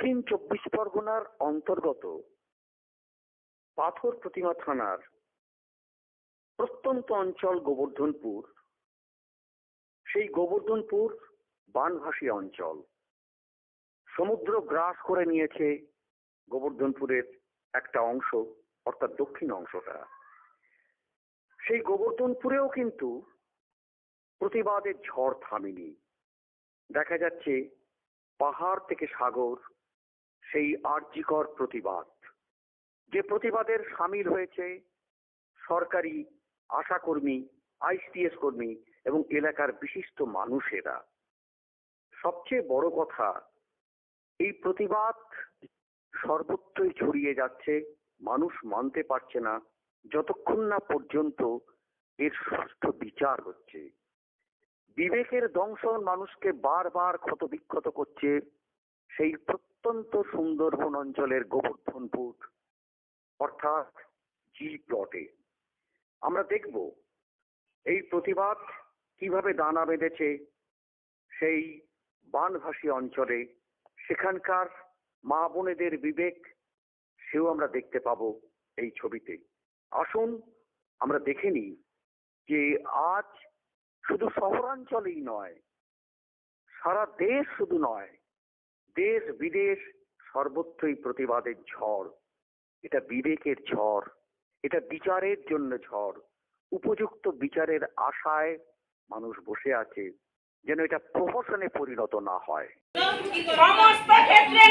দক্ষিণ চব্বিশ পরগনার অন্তর্গত পাথর প্রতিমা থানার প্রত্যন্ত অঞ্চল গোবর্ধনপুর। সেই গোবর্ধনপুর বানভাসী অঞ্চল। সমুদ্র গ্রাস করে নিয়েছে গোবর্ধনপুরের একটা অংশ, অর্থাৎ দক্ষিণ অংশটা। সেই গোবর্ধনপুরেও কিন্তু প্রতিবাদের ঝড় থামেনি। দেখা যাচ্ছে পাহাড় থেকে সাগর সেই আর্যিকর প্রতিবাদ। যে প্রতিবাদের সামিল হয়েছে সরকারি আশাকর্মী আইসিএস কর্মী এবং এলাকার বিশিষ্ট মানুষেরা। সবচেয়ে বড় কথা, এই প্রতিবাদ সর্বত্রই ছড়িয়ে যাচ্ছে, মানুষ মানতে পারছে না, যতক্ষণ না পর্যন্ত এর সুষ্ঠু বিচার হচ্ছে। বিবেকের দংশন মানুষকে বারবার ক্ষতবিক্ষত করছে সেই প্রত্যন্ত সুন্দরবন অঞ্চলের গোবর্ধনপুর, অর্থাৎ জি প্লটে আমরা দেখব এই প্রতিবাদ কীভাবে দানা বেঁধেছে সেই বানভাসী অঞ্চলে। সেখানকার মা বোনেদের বিবেক, সেও আমরা দেখতে পাবো এই ছবিতে। আসুন আমরা দেখে নিই যে আজ শুধু শহরাঞ্চলেই নয়, সারা দেশ শুধু নয় দেশ বিদেশ সর্বত্রই প্রতিবাদের ঝড়। এটা বিবেকের ঝড়, এটা বিচারের জন্য ঝড়। উপযুক্ত বিচারের আশায় মানুষ বসে আছে, যেন এটা প্রহসনে পরিণত না হয়। সমস্ত ক্ষেত্রে